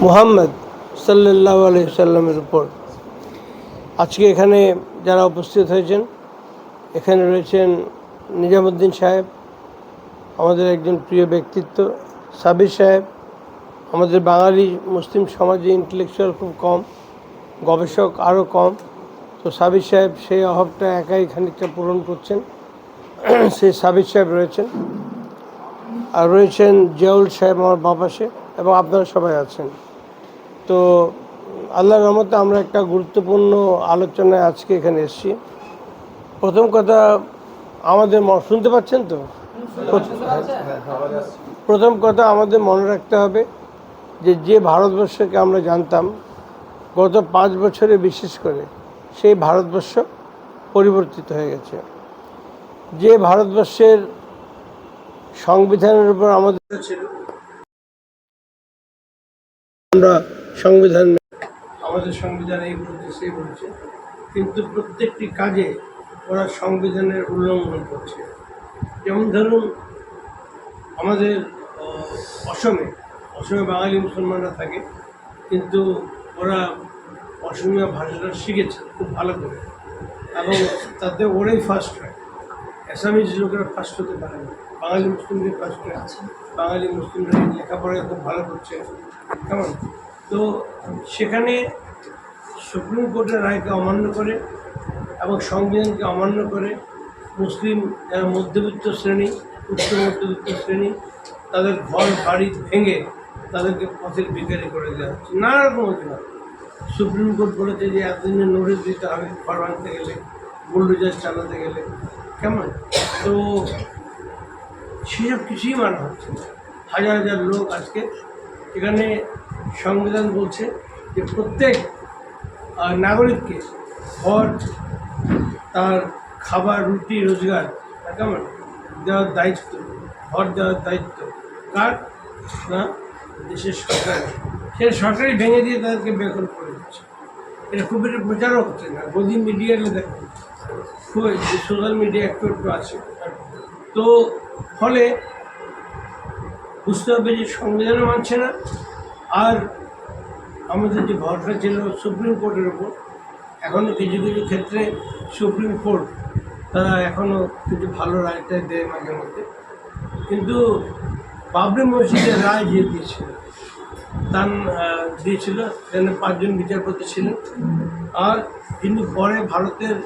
মুহাম্মদ সাল্লাহ আলি সাল্লামের উপর। আজকে এখানে যারা উপস্থিত হয়েছেন, এখানে রয়েছেন নিজামুদ্দিন সাহেব, আমাদের একজন প্রিয় ব্যক্তিত্ব সাবির সাহেব। আমাদের বাঙালি মুসলিম সমাজে ইন্টেলেকচুয়াল খুব কম, গবেষক আরও কম। তো সাবির সাহেব সেই অভাবটা একাই খানিকটা পূরণ করছেন। সেই সাবির সাহেব রয়েছেন। আর রয়েছেন জিয়াউল সাহেব, আমার বাবাসে এবং আপনারা সবাই আছেন। তো আল্লাহর রহমতে আমরা একটা গুরুত্বপূর্ণ আলোচনায় আজকে এখানে এসেছি। প্রথম কথা, আমাদের শুনতে পাচ্ছেন তো? প্রথম কথা আমাদের মনে রাখতে হবে যে যে ভারতবর্ষকে আমরা জানতাম, গত পাঁচ বছরে বিশেষ করে সেই ভারতবর্ষ পরিবর্তিত হয়ে গেছে। যে ভারতবর্ষের সংবিধানের উপর আমাদের ছিল আমরা সংবিধান আমাদের সংবিধান এই বলছে সেই বলছে, কিন্তু প্রত্যেকটি কাজে ওরা সংবিধানের উল্লঙ্ঘন করছে। যেমন ধরুন, আমাদের অসমে অসমে বাঙালি মুসলমানরা থাকে, কিন্তু ওরা অসমীয়া ভাষাটা শিখেছে খুব ভালো করে। এবং তাতে ওরাই ফার্স্ট হয়। অ্যাসামিজ লোকেরা ফার্স্ট হতে পারে না। বাঙালি মুসলিমদের হয়ে আছে। বাঙালি মুসলিমরা লেখাপড়ায় খুব ভালো করছে। কেমন? তো সেখানে সুপ্রিম কোর্টের রায়কে অমান্য করে এবং সংবিধানকে অমান্য করে মুসলিম যারা মধ্যবিত্ত শ্রেণি, উচ্চ মধ্যবিত্ত শ্রেণি তাদের ঘর, বাড়ি ভেঙে তাদেরকে পথের ভিখারি করে দেওয়া হচ্ছে। নানা রকম অজুহাত সুপ্রিম কোর্ট বলেছে যে এতদিনের নোটিশ দিতে হবে, ঘর ভাঙতে গেলে, বুলডোজার চালাতে গেলে। কেমন? তো সেসব কিছুই মানা হচ্ছে হাজার হাজার লোক আজকে এখানে সংবিধান বলছে যে প্রত্যেক নাগরিককে ঘর, তার খাবার, রুটি, রোজগার কেমন? দেওয়ার দায়িত্ব, ঘর দেওয়ার দায়িত্ব। কার? না, দেশের সরকার। সে সরকারই ভেঙে দিয়ে তাদেরকে বেকল করে দিচ্ছে। এটা খুব একটা প্রচারও হচ্ছে না। গদি মিডিয়াতে দেখো খুব সোশ্যাল মিডিয়া একটু একটু আছে। তো ফলে বুঝতে হবে যে সংবিধানও মানছে না। আর আমাদের যে ভরসা ছিল সুপ্রিম কোর্টের ওপর এখনও কিছু কিছু ক্ষেত্রে সুপ্রিম কোর্ট তারা এখনও কিছু ভালো রায়টাই দেয় মাঝে মধ্যে। কিন্তু বাবরি মসজিদের রায় যে দিয়েছিল, তার দিয়েছিল, সেখানে পাঁচজন বিচারপতি ছিলেন। আর তিনি পরে ভারতের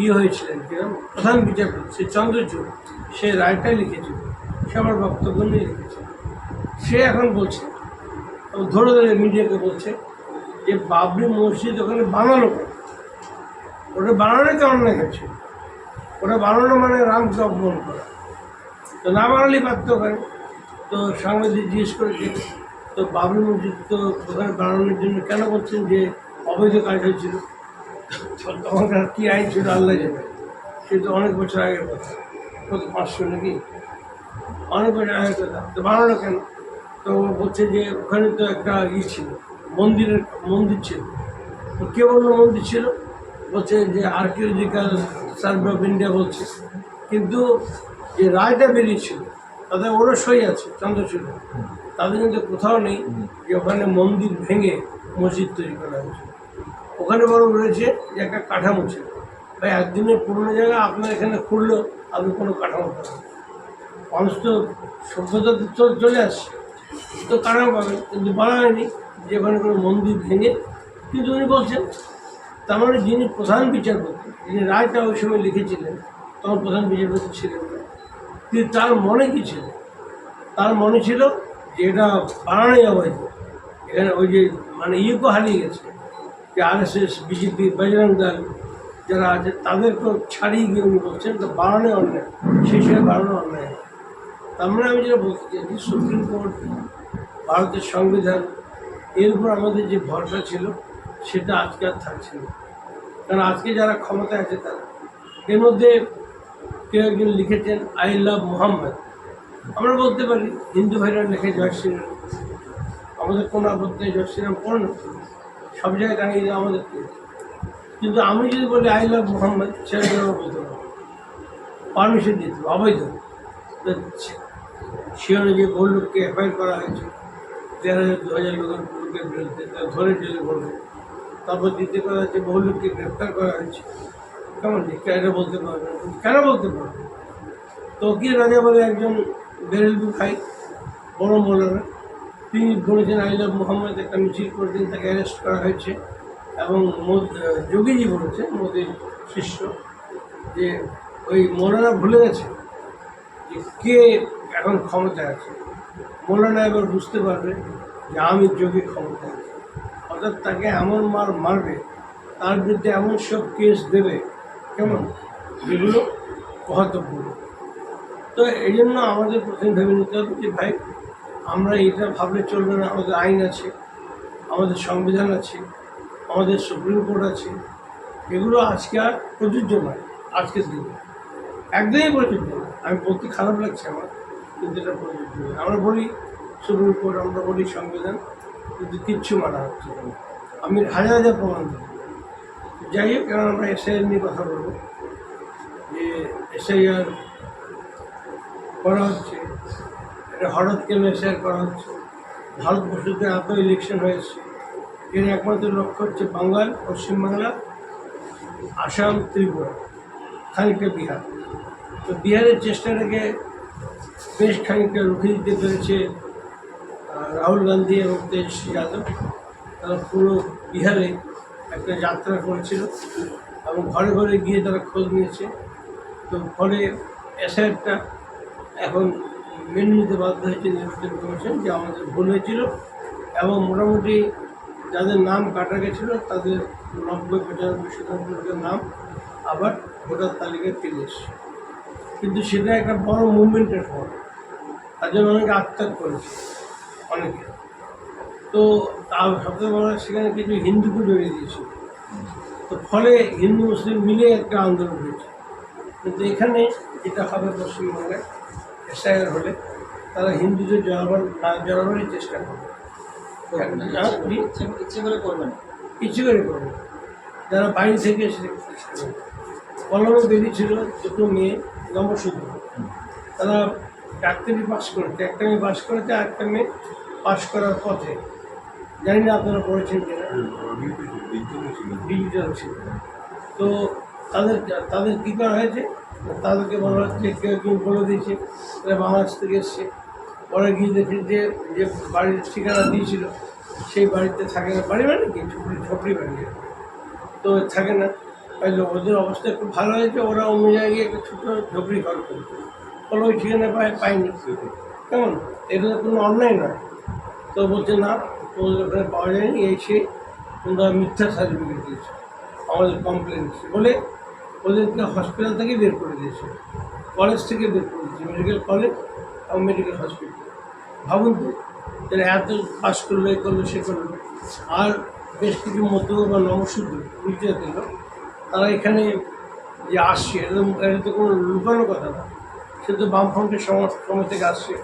ইয়ে হয়েছিলেন কিরম? প্রধান বিচারপতি, সে চন্দ্রচূড়, সে রায়টাই লিখেছিল, সে আমার বক্তব্য নিয়ে লিখেছে সে এখন বলছে ধরে ধরে মিডিয়াকে বলছে যে বাবরি মসজিদ ওখানে বানানো? ওটা তো অন্যায় হয়েছে ওটা বানানো মানে রামকে অপমান করা। তো না বানালেই পারতো ওখানে তো সাংবাদিক জিজ্ঞেস করেছে, তো বাবরি মসজিদ তো ওখানে বানানোর জন্য কেন বলছেন যে অবৈধ কাজ হয়েছিল? তো তখনকার কী আইন ছিল আল্লাহ জানে। সে তো অনেক বছর আগের কথা। কত, পাঁচশো নাকি? অনেক বছর আগের কথা। তো বানানো কেন? তো বলছে যে ওখানে তো একটা ই ছিল, মন্দিরের মন্দির ছিল। তো কে বলল মন্দির ছিল? বলছে যে আর্কিওলজিক্যাল সার্ভে অফ ইন্ডিয়া বলছে। কিন্তু যে রায়টা বেরিয়েছিল, তাতে ওরও সই আছে চন্দ্রচূড় তাদের কিন্তু কোথাও নেই যে ওখানে মন্দির ভেঙে মসজিদ তৈরি করা হয়েছে। ওখানে বরং রয়েছে যে একটা কাঠামো ছিল। ভাই একদিনের পুরোনো জায়গা আপনার এখানে খুললো আপনি কোনো কাঠামো পাবেন। মানুষ তো সভ্যতা তো চলে আসছে। তো কাঠামো পাবেন, কিন্তু বলা হয়নি যে ওখানে কোনো মন্দির ভেঙে, কিন্তু উনি বলছেন, তার মানে যিনি প্রধান বিচারপতি, যিনি রায়টা ওই সময় লিখেছিলেন, তখন প্রধান বিচারপতি ছিলেন না। কিন্তু তার মনে কী ছিল? তার মনে ছিল যে এটা বানানোই অবৈধ। এখানে ওই যে মানে ইউকো হারিয়ে গেছে। যে R S S BJP Bajrang Dal যারা আছে তাদেরকেও ছাড়িয়ে গিয়ে উনি বলছেন তো বানানোই অন্যায়। সেই সময় বানানো অন্যায়। তার মানে আমি যেটা বলতে চাই যে সুপ্রিম কোর্ট ভারতের সংবিধান, এর উপর আমাদের যে ভরসা ছিল, সেটা আজকে আর থাকছে না। কারণ আজকে যারা ক্ষমতায় আছে তারা, এর মধ্যে কেউ একজন লিখেছেন আই লাভ মোহাম্মদ আমরা বলতে পারি, হিন্দু ভাইরা লেখে জয় শ্রীরাম। আমাদের কোনো আপত্তি জয় শ্রীরাম পড়ে না সব জায়গায় টাঙিয়ে দেওয়া আমাদের কিন্তু আমি যদি বলি আই লাভ মোহাম্মদ সেটা পারব পারমিশন দিতে অবৈধ। সে অনুযায়ী বহু লোককে এফআইআর করা হয়েছে, দেড় হাজার, দু হাজার লোকের বিরুদ্ধে তারা ধরে জেলে পড়বে তারপর দ্বিতীয় কথা হচ্ছে বহু লোককে গ্রেপ্তার করা হয়েছে। কেমন এটা বলতে পারবে। কেন বলতে পারবে তো তকির রাজা বলে একজন বেরেলবি ভাই বড় মৌলানা। তিনি বলেছেন আই লাভ মোহাম্মদ একটা মিছিল করেছেন, তাকে অ্যারেস্ট করা হয়েছে। এবং যোগীজি বলেছে মোদীর শিষ্য, যে ওই মৌলানা ভুলে গেছে যে কে এখন ক্ষমতায় আছে। মৌলানা এবার বুঝতে পারবে যে আমি যোগী ক্ষমতায় আছে। অর্থাৎ তাকে এমন মার মারবে, তার বিরুদ্ধে এমন সব কেস দেবে, কেমন? যেগুলো মহত্বপূর্ণ তো এই জন্য আমাদের প্রথমে ভেবে নিতে হবে যে ভাই আমরা এটা ভাবলে চলবে না, আমাদের আইন আছে, আমাদের সংবিধান আছে, আমাদের সুপ্রিম কোর্ট আছে। এগুলো আজকে আর প্রযোজ্য নয়, আজকের দিনে। একদমই প্রযোজ্য নয়। আমি বলতে খারাপ লাগছে আমার, কিন্তু এটা প্রযোজ্য নয়। আমরা বলি সুপ্রিম কোর্ট, আমরা বলি সংবিধান, কিন্তু কিচ্ছু মানা হচ্ছে না। আমি হাজার হাজার প্রমাণ দেবো। যাই হোক কারণ আমরা এসআইআর নিয়ে কথা বলব। যে এসআইআর করা হচ্ছে এটা হঠাৎ কেন করা হচ্ছে? ভারতবর্ষতে এত ইলেকশন হয়েছে। এর একমাত্র লক্ষ্য হচ্ছে বাঙ্গাল পশ্চিমবাংলা আসাম, ত্রিপুরা, খানিকটা বিহার। তো বিহারের চেষ্টাটাকে বেশ খানিকটা রুখে দিতে পেরেছে রাহুল গান্ধী এবং তেজস্বী যাদব। তারা পুরো বিহারে একটা যাত্রা করেছিল এবং ঘরে ঘরে গিয়ে তারা খোঁজ নিয়েছে। তো ফলে এসআইআরটা এখন মেনে নিতে বাধ্য হয়েছে নির্বাচন কমিশন যে আমাদের ভুল হয়েছিল এবং মোটামুটি যাদের নাম কাটা গেছিল, তাদের নব্বই পঁচানব্বই শতাংশ নাম আবার ভোটার তালিকায় ফিরে এসছে। কিন্তু সেটা একটা বড় মুভমেন্টের ফল। তার জন্য অনেকে আত্মত্যাগ করেছে। অনেকে। তো তার সবচেয়ে বড় সেখানে কিছু হিন্দুকে জড়িয়ে দিয়েছিল তো ফলে হিন্দু, মুসলিম মিলে একটা আন্দোলন হয়েছে। কিন্তু এখানে যেটা হবে পশ্চিমবঙ্গে এসআইআর হলে তারা হিন্দুদের না জড়াবারই চেষ্টা করবে। করবেন ইচ্ছে- ইচ্ছে করে করবেন না। কিছু করে করবে। যারা বাইরে থেকে এসে কলমে বেরিয়েছিল দুটো মেয়ে নবসূত্র তারা ডাক্তারি পাস করেছে একটা মেয়ে পাস করেছে আর একটা মেয়ে পাস করার পথে জানি না আপনারা পড়েছেন কিনা। ডিজিটাল ছিল। তো তাদের তাদের কী করা হয়েছে? তাদেরকে বলা হচ্ছে, কেউ কেউ বলে দিয়েছে বাংলাদেশ থেকে এসছে। পরে গিয়ে দেখি যে যে বাড়ির ঠিকানা দিয়েছিল, সেই বাড়িতে থাকে না। বাড়ি মানে কি? ঝুপড়ি ঝুপড়ি বাড়ি। তো থাকে না। তাহলে ওদের অবস্থা একটু ভালো হয়েছে। ওরা অন্য জায়গায় একটা ছোটো ঝুপড়ি ঘর করছে। বলো ওই ঠিকানা পায়, পায়নি। কেমন? এটা কোনো অন্যায় নয়। তো বলছে, না, তোমাদের ওখানে পাওয়া যায়নি। এই সে তোমরা মিথ্যা সার্টিফিকেট দিয়েছ। আমাদের কমপ্লেন বলে ওদেরকে হসপিটাল থেকে বের করে দিয়েছে। কলেজ থেকে বের করে দিয়েছে মেডিকেল কলেজ এবং মেডিকেল হসপিটাল ভাবুন তো তারা এত পাস করল, এ করল, সে করল। আর বেশ কিছু মধ্য বা বুঝতে দিল তারা এখানে যে আসছে এটা এটা তো কোনো লুকানো কথা না। সে তো বামফ্রন্টের সময় সময় থেকে আসছে।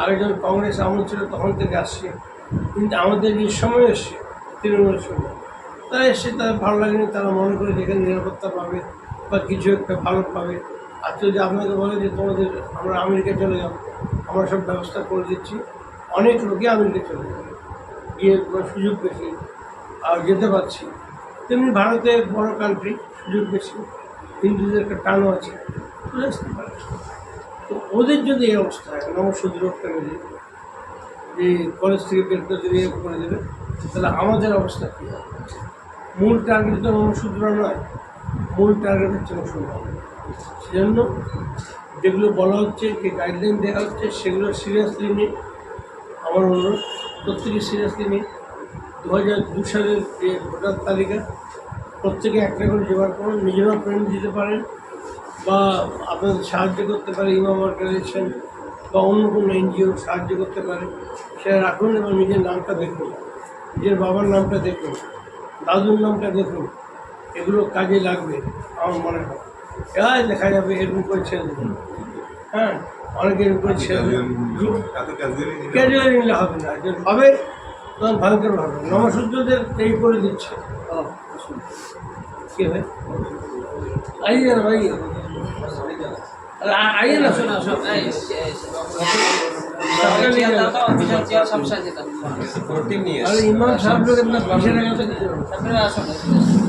আরেকজন কংগ্রেস আমল ছিল, তখন থেকে আসছে। কিন্তু আমাদের যে সময় এসছে, তৃণমূলের সময়, তারা এসে তারা ভালো লাগেনি, তারা মনে করে যে এখানে নিরাপত্তা পাবে। বা কিছু একটা ভালো পাবে। আর যদি আপনাকে বলে যে তোমাদের, আমরা আমেরিকা চলে যাব, আমরা সব ব্যবস্থা করে দিচ্ছি। অনেক লোকে আমেরিকা চলে যাবে। গিয়ে সুযোগ বেশি আর যেতে পারছি। তেমনি ভারতে বড় কান্ট্রি সুযোগ বেশি। হিন্দুদের একটা টানও আছে। চলে আসতে পারে। তো ওদের যদি এই অবস্থা হয় নবশুদ্র ফ্যামিলি যে কলেজ থেকে বের করে ইয়ে করে দেবে, তাহলে আমাদের অবস্থা কী হবে? মূল টার্গেট তো নবশুদ্র নয়। মূল টার্গেট হচ্ছে মুসলমান সেজন্য যেগুলো বলা হচ্ছে, যে গাইডলাইন দেওয়া হচ্ছে, সেগুলো সিরিয়াসলি নিয়ে আমার অনুরোধ। প্রত্যেকে সিরিয়াসলি নিয়ে দু হাজার দু সালের যে ভোটার তালিকা, প্রত্যেকে একটা করে জোগাড় করুন। নিজেরাও প্রেরণ দিতে পারেন বা আপনাদের সাহায্য করতে পারে ইমাম অর্গানাইজেশন বা অন্য কোনো এনজিও সাহায্য করতে পারে। সেটা রাখুন এবং নিজের নামটা দেখুন। নিজের বাবার নামটা দেখুন, দাদুর নামটা দেখুন। এগুলো কাজে লাগবে আমার মনে হয় এবার দেখা যাবে এরকম করে ছেড়ে দেবেন হ্যাঁ অনেকে এরকম করে ছেড়ে দেবেন ক্যাজুয়ালি নিলে হবে না যে হবে তখন ভয়ঙ্কর হবে নমসূত্রদের এই করে দিচ্ছে কে ভাই আইয়ে না ভাই आ- आइए ना শোনো, শোনো, এই, এই, সরকারি চেয়ার দাও তো, অফিসিয়াল চেয়ার সব সাজিয়ে দাও। अरे इमाम साहब लोग इतना पीछे लगा तो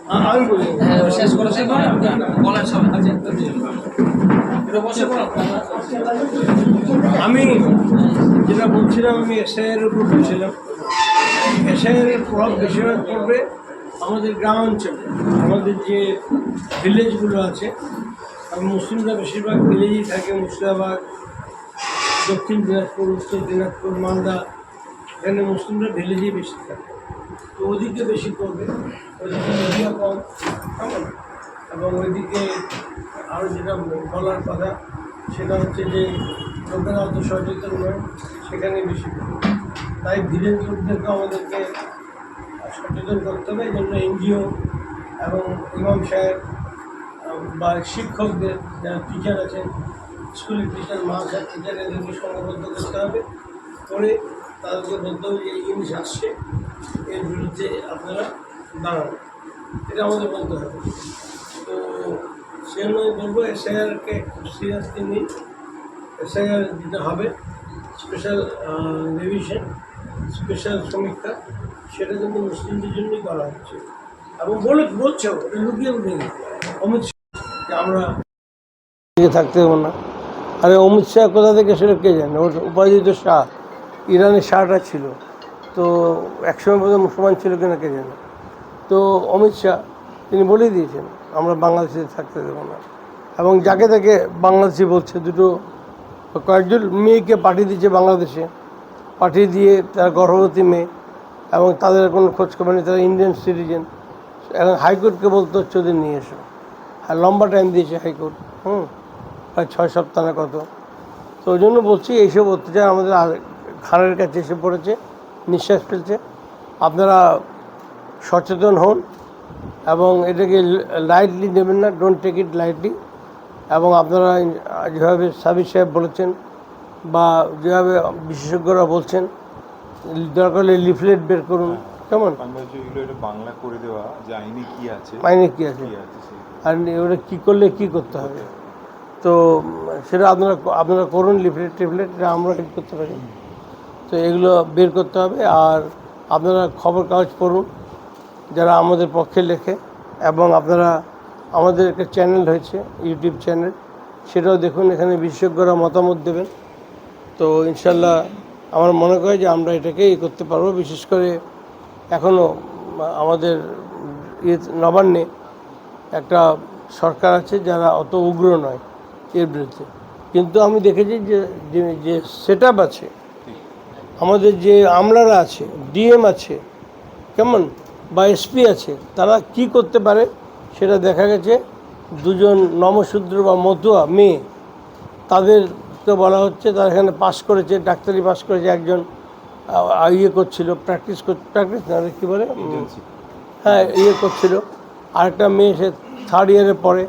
শেষ করে দেবো বলেন সব একটু বসে পড়ো। আমি যেটা বলছিলাম আমি এসআইয়ের উপর বলছিলাম। এসআইয়ের প্রভাব বেশিরভাগ পড়বে আমাদের গ্রামাঞ্চলে। আমাদের যে ভিলেজগুলো আছে আর মুসলিমরা বেশিরভাগ ভিলেজেই থাকে। মুর্শিদাবাদ দক্ষিণ দিনাজপুর উত্তর দিনাজপুর মালদা। এখানে মুসলিমরা ভিলেজেই বেশি থাকে। তো ওদিকে বেশি করবে মিডিয়া কম কেমন এবং ওইদিকে আরও যেটা বলার কথা সেটা হচ্ছে যে লোকেরা অত সচেতন নয় সেখানে বেশি তাই ভিলেজ লোকদেরকে আমাদেরকে সচেতন করতে হবে এই জন্য এনজিও এবং ইমাম সাহেব বা শিক্ষকদের যারা টিচার আছেন স্কুলের টিচার মাদ্রাসার টিচার এদেরকে সংঘবদ্ধ করতে হবে করে তাদেরকে বলতে হবে যে এই জিনিস আসছে এর বিরুদ্ধে আপনারা দাঁড়ান এটা আমাদের বলতে হবে। তো সেজন্য আমি বলব এসআইআরকে সিরিয়াসলি নিই এসআইআর দিতে হবে। স্পেশাল রিভিশন, স্পেশাল সমীক্ষা, সেটা কিন্তু মুসলিমদের জন্যই করা হচ্ছে। এবং বলে, বলছে ওটা লুকিয়ে উঠেনি অমিত শাহ, যে আমরা থাকতে দেবো না। আরে অমিত শাহ কোথা থেকে সেটা কে জানে? ওর উপার্জিত শাহ, ইরানের শাহটা ছিল। তো একসময় মুসলমান ছিল কিনা কে জানে? তো অমিত শাহ, তিনি বলেই দিয়েছেন, আমরা বাংলাদেশে থাকতে দেবো না। এবং যাকে তাকে বাংলাদেশি বলছে, দুটো কয়েকজন মেয়েকে পাঠিয়ে দিচ্ছে বাংলাদেশে। পাঠিয়ে দিয়ে তার গর্ভবতী মেয়ে এবং তাদের কোনো খোঁজখবর নেই, তারা ইন্ডিয়ান সিটিজেন এখন হাইকোর্টকে বলতে হচ্ছে ওদের নিয়ে এসো। আর লম্বা টাইম দিয়েছে হাইকোর্ট, হুম? প্রায় ছয় সপ্তাহ না কত। তো ওই জন্য বলছি, এইসব অত্যাচার আমাদের ঘাড়ের কাছে এসে পড়েছে, নিঃশ্বাস ফেলছে। আপনারা সচেতন হন এবং এটাকে লাইটলি নেবেন না ডোন্ট টেক ইট লাইটলি এবং আপনারা যেভাবে সাবির সাহেব বলেছেন বা যেভাবে বিশেষজ্ঞরা বলছেন দরকার হলে লিফলেট বের করুন। কেমন? এগুলো এটা বাংলা করে দেওয়া যে আইনে কি আছে মাইনে কী আছে? আর ওটা কী করলে কী করতে হবে? তো সেটা আপনারা আপনারা করুন লিফলেট টিফলেট এটা আমরা হেল্প করতে পারি। তো এগুলো বের করতে হবে আর আপনারা খবর কাগজ পড়ুন। যারা আমাদের পক্ষে লেখে এবং আপনারা আমাদের একটা চ্যানেল হয়েছে, ইউটিউব চ্যানেল। সেটাও দেখুন, এখানে বিশেষজ্ঞরা মতামত দেবেন। তো ইনশাল্লাহ আমার মনে করে যে আমরা এটাকে ই করতে পারব, বিশেষ করে এখনও আমাদের ইয়ে নবান্নে একটা সরকার আছে যারা অত উগ্র নয় এর বিরুদ্ধে। কিন্তু আমি দেখেছি যে, যে- সেট আছে, আমাদের যে আমলারা আছে, ডিএম আছে, কেমন? বা এসপি আছে তারা কি করতে পারে সেটা দেখা গেছে। দুজন নমশূদ্র বা মতুয়া মেয়ে তাদেরকে বলা হচ্ছে তারা এখানে পাস করেছে ডাক্তারি পাস করেছে একজন ইয়ে করছিল প্র্যাকটিস কর প্র্যাকটিস না কী বলে? হ্যাঁ ইয়ে করছিল। আরেকটা মেয়ে সে থার্ড ইয়ারে পড়ে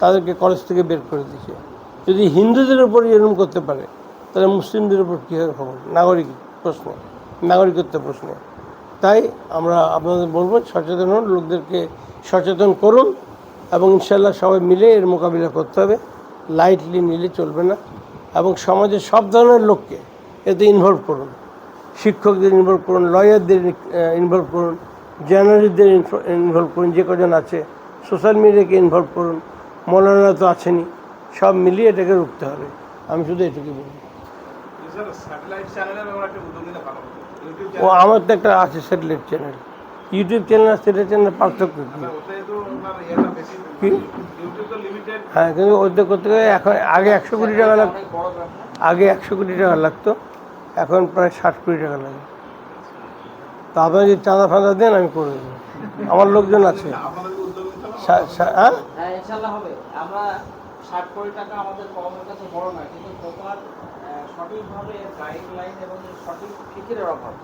তাদেরকে কলেজ থেকে বের করে দিয়েছে। যদি হিন্দুদের উপর এরকম করতে পারে তাহলে মুসলিমদের উপর কীভাবে খবর? নাগরিক প্রশ্ন নাগরিকত্ব প্রশ্নে। তাই আমরা আপনাদের বলব সচেতন হন, লোকদেরকে সচেতন করুন এবং ইনশাল্লাহ সবাই মিলে এর মোকাবিলা করতে হবে। লাইটলি নিলে চলবে না এবং সমাজের সব ধরনের লোককে এতে ইনভলভ করুন। শিক্ষকদের ইনভলভ করুন লয়ারদের ইনভলভ করুন জার্নালিস্টদের ইনভলভ করুন, যে কজন আছে সোশ্যাল মিডিয়াকে ইনভলভ করুন, মৌলানা তো আছেনই, সব মিলিয়ে এটাকে রুখতে হবে। আমি শুধু এটুকুই বলব। স্যাটেলাইট চ্যানেলের একটা উদ্যোগ ইউটিউব ও আমার তো একটা আছে স্যাটেলাইট চ্যানেল ইউটিউব চ্যানেল আর স্যাটেলাইট চ্যানেল পার্থক্য কী? হ্যাঁ কিন্তু ওদের করতে গেলে এখন আগে একশো কোটি টাকা লাগতো আগে একশো কোটি টাকা লাগতো, এখন প্রায় ষাট কোটি টাকা লাগে। তো আপনার যদি চাঁদা ফাঁদা দেন, আমি করে দেবো। আমার লোকজন আছে। হ্যাঁ? হ্যাঁ ষাট কোটি টাকা আমাদের কমের কাছে বড় নয়, কিন্তু সঠিকভাবে গাইডলাইন এবং সঠিক ফিকিরের অভাব।